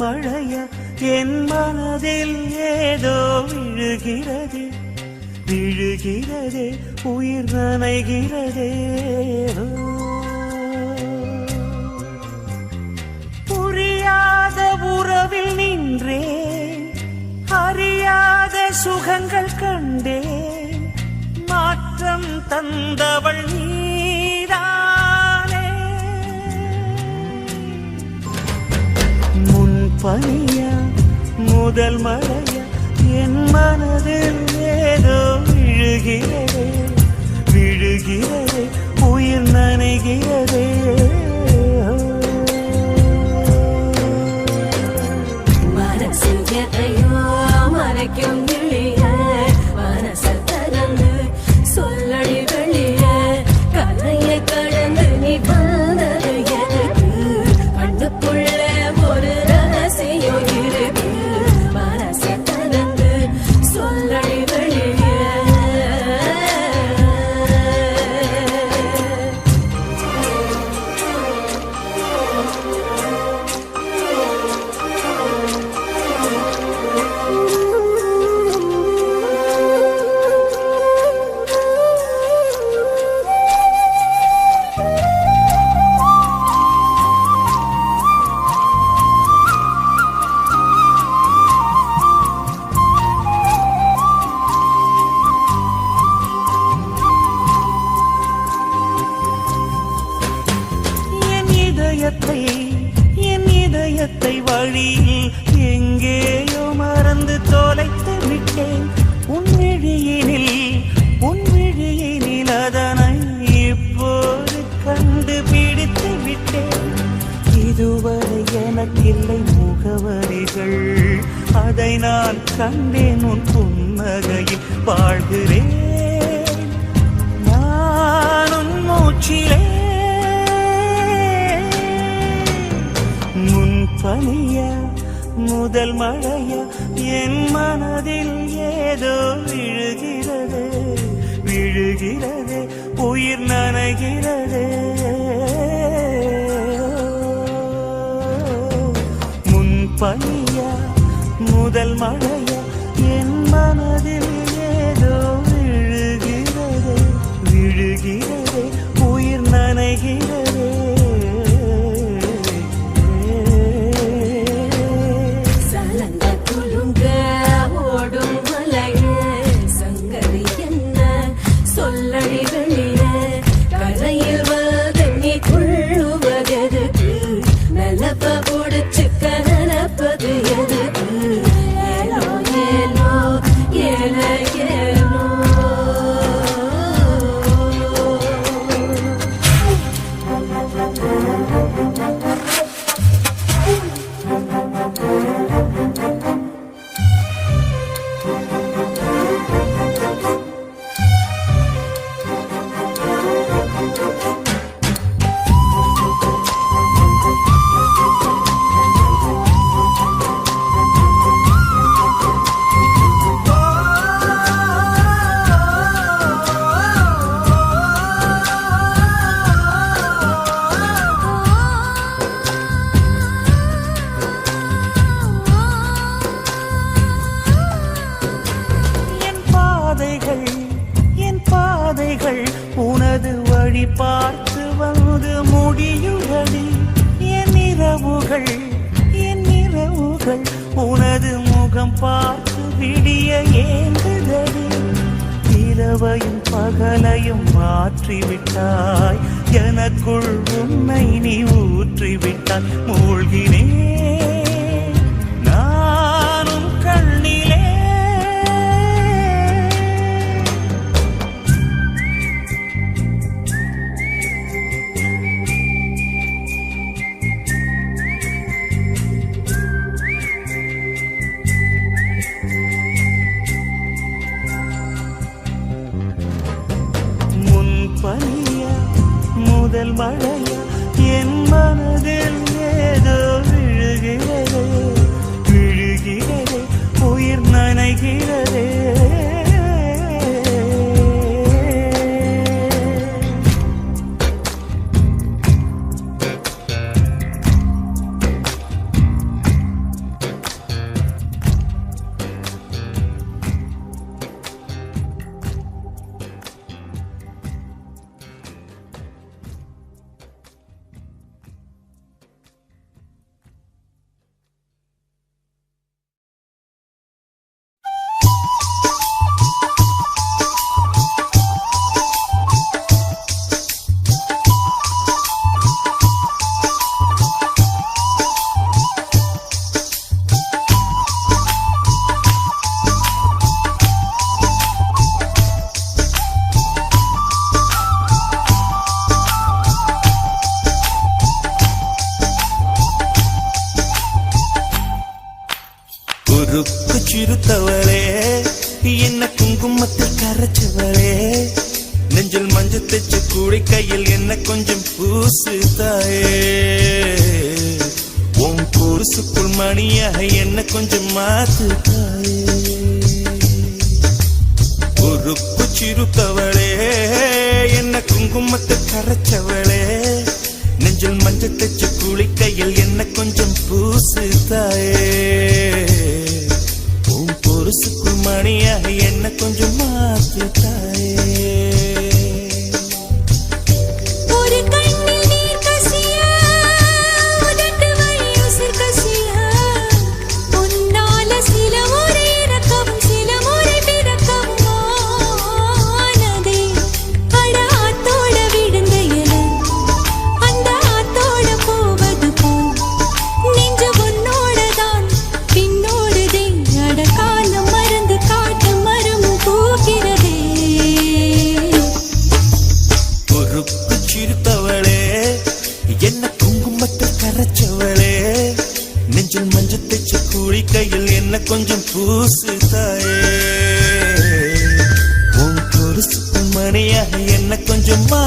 மழைய என் மனதில் ஏதோ விழுகிறது. விழுகிறதே உயிர் நனைகிறதே புரியாத உறவில் நின்றேன் அறியாத சுகங்கள் கண்டேன். மாற்றம் தந்தவள் நீ பனியா முதல் மழையா என் மனதில் ஏதோ விழுகிறதே. விழுகிறதே உயிர் நனைகிறதே. மனசில் எதையோ எனக்கில்லை முகவரிகள். அதை நான் கண்டேன் உன் புன்னகையில் வாழ்கிறேன். நானும் மூச்சிலே. முன் பணிய முதல் மழைய என் மனதில் ஏதோ விழுகிறது. விழுகிறது உயிர் நனைகிறது. பனிய முதல் மழைய என் மனதில் ஏதோ விழுகிறது விழுகிறது. கருப்பு சிறுத்தவளே என்ன குங்குமத்தை கரைச்சவளே. நெஞ்சில் மஞ்சள் தச்சு குளிக்கையில் என்ன கொஞ்சம் பூசுதாயே. பூம் பொருசுக்கு மணியாக என்ன கொஞ்சம் மாத்துதா. சிரித்தவளே என்ன குங்குமத்தை கரைச்சவளே. நெஞ்சில் மஞ்சள் தைச்ச கூலி கையில் என்ன கொஞ்சம் பூசு தாயே. உன் பொருசு மணியாக என்ன கொஞ்சம் மா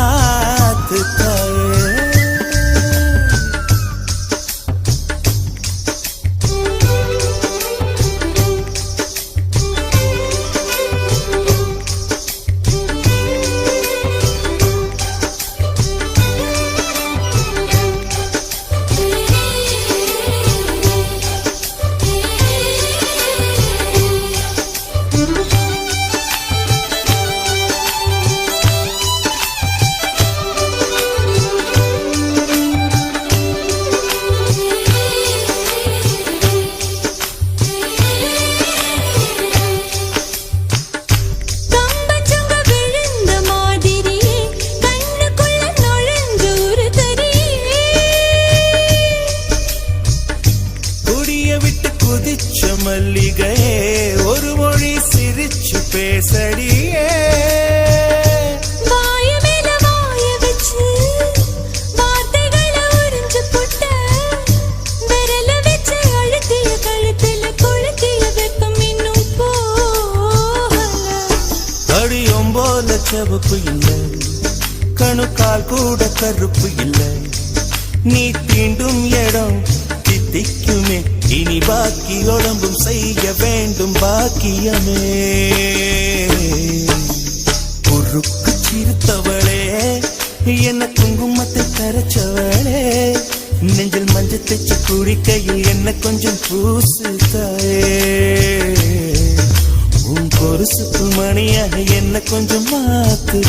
பாக்கியமே. பொறுக்கு சிரித்தவளே என்ன குங்குமத்தை கரைச்சவளே. நெஞ்சில் மஞ்சள் தைச்சு குடிக்கையில் என்ன கொஞ்சம் பூசு தாயே உன் பொருசு மணியாக என்ன கொஞ்சம் மாத்து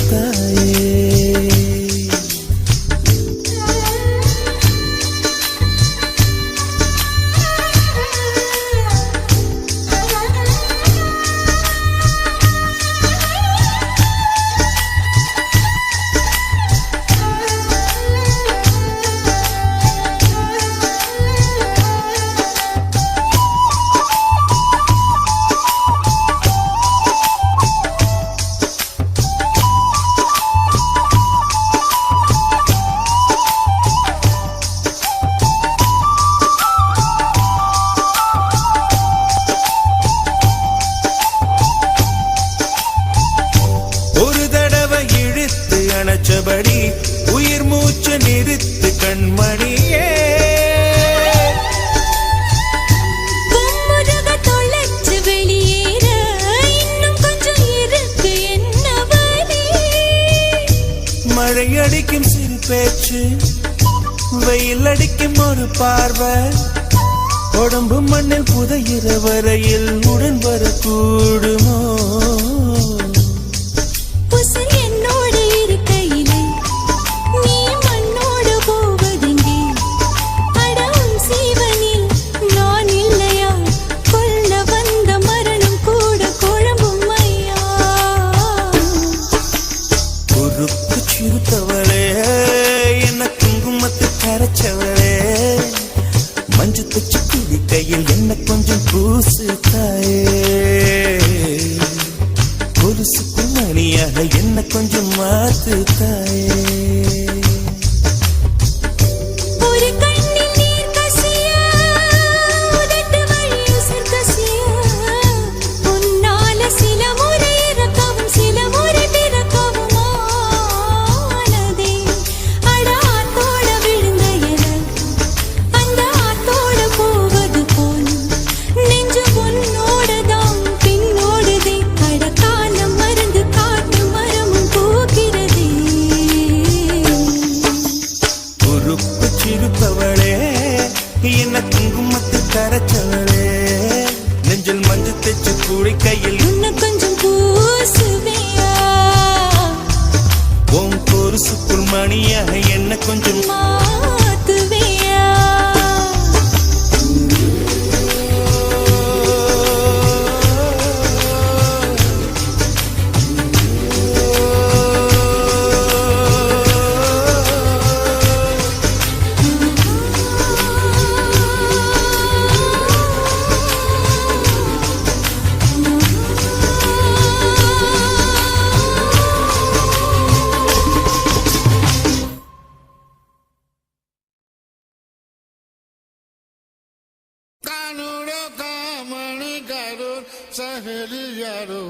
સહેલિયારો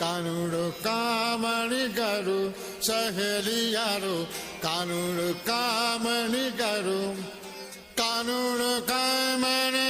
કાનુડો કામણી ગારો સહેલિયારો કાનુડો કામણી ગારો કાનુડો કામણી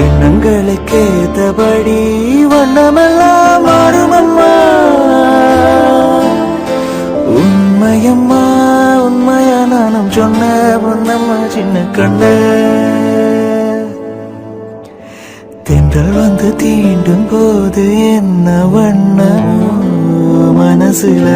எண்ணங்களுக்கு ஏத்தபடி வண்ணமெல்லாம் மாறுமம்மா. உண்மையம்மா உண்மையா நானும் சொன்ன பொன்னம்மா சின்ன கண்ண. தென்றல் வந்து தீண்டும் போது என்ன வண்ணமோ மனசுல?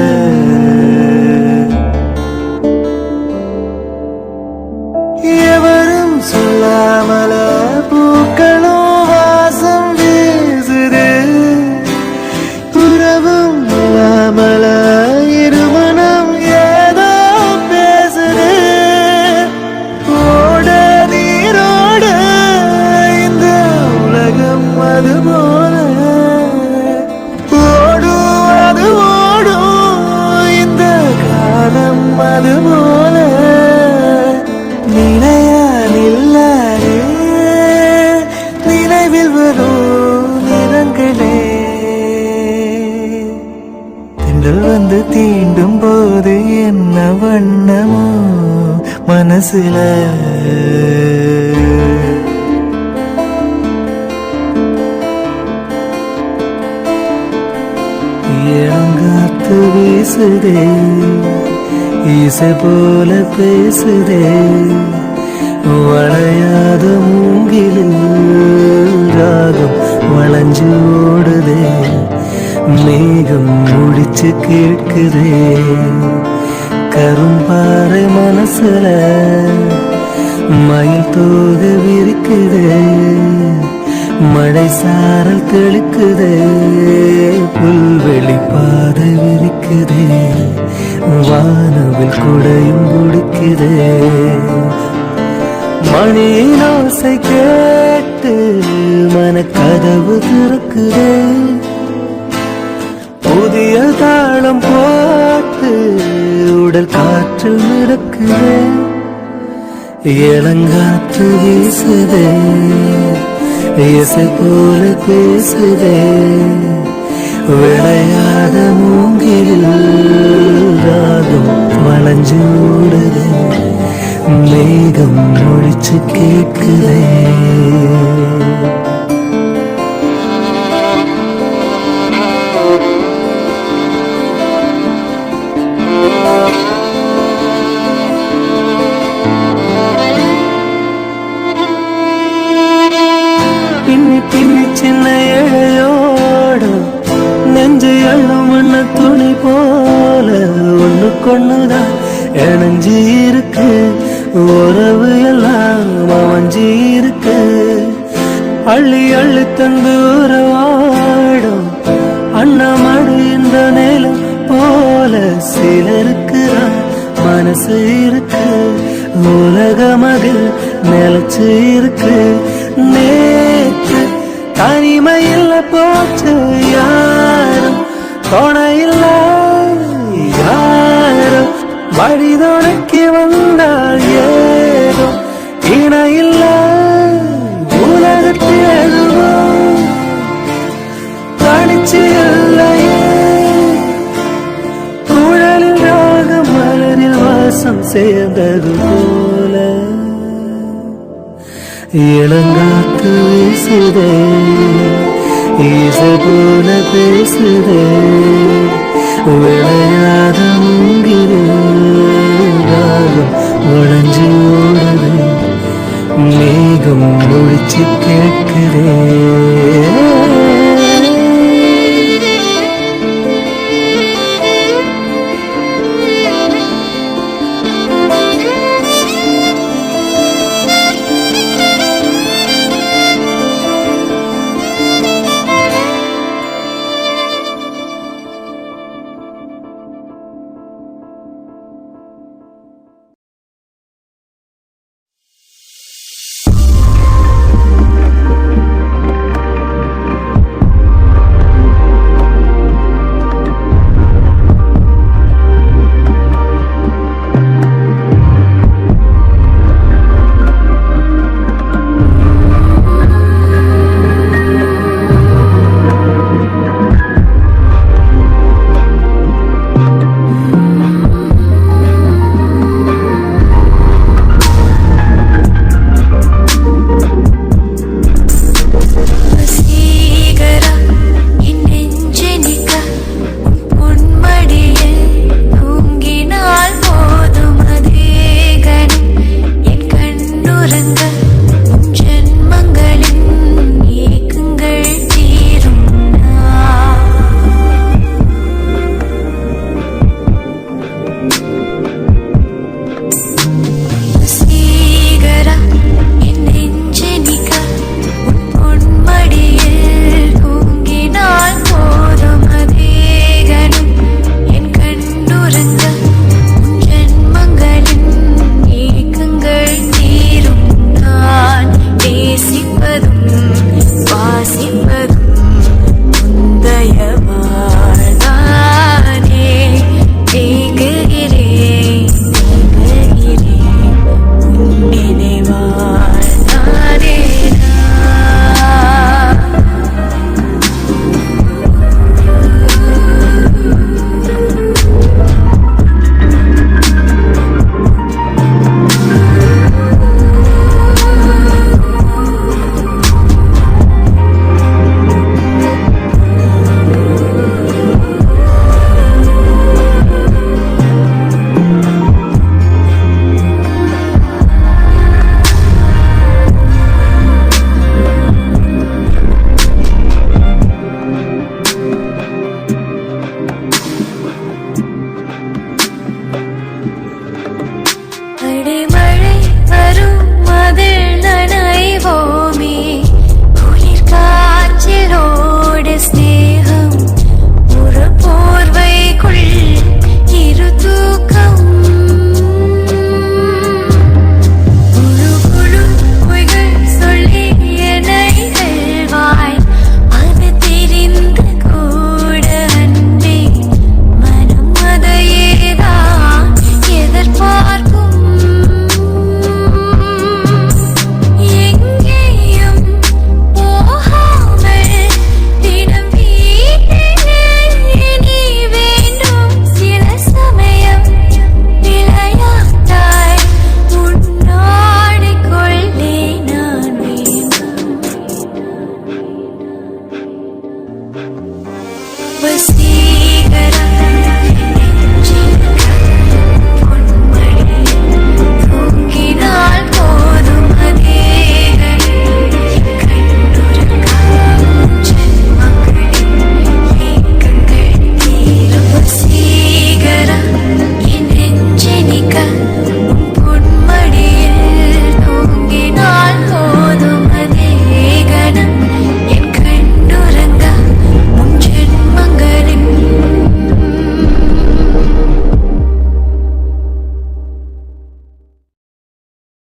மனசுல இளங்காத்து வீசுதே இசை போல பேசுதே வளையாத மூங்கிலில் ராகம் வளைஞ்சு ஓடுதே மேகம் முடிச்சு கேட்குதே. கரும்பாறை மனசுல மயில் தூது விரிக்குது. மழை சாரல் தெளிக்குது. புல்வெளி பாதை விரிக்குது. வானவில் குடையும் குடிக்குது. மணியின் ஓசை கேட்டு மனக்கதவு திறக்குது. புதிய தாளம் போட்டு பார்த்து உடல் காற்றில் மிதக்குதே. இளங்காற்று வீசுதே. இசை போல பேசுதே. விளையாத மூங்கில் ராகம் வளைஞ்சு மேகம் ஒழிச்சு கேட்குதே. ஒண்ணுதான். இணைஞ்சி இருக்கு. உறவு எல்லாம் அவஞ்சி இருக்கு. அள்ளி அள்ளி தந்து உறவாடும். அண்ணாமடு இந்த நிலம் போல சிலருக்கு மனசு இருக்கு. உலக மகள் நிலச்சு இருக்கு. நேற்று தனிமையில் போச்சு. வழி துணைக்கு வந்தால் ஏதோ இணையில்ல. உலகத்தில் எதுவும் தனிச்சு இல்லையே. குழலில் ராகம் மலரில் வாசம் சேர்ந்தது போல. இளங்காத்து வீசுதே. இசை போல பேசுதே. விளையாத மட்டும் ஒழிச்சு கேட்கிறேன்.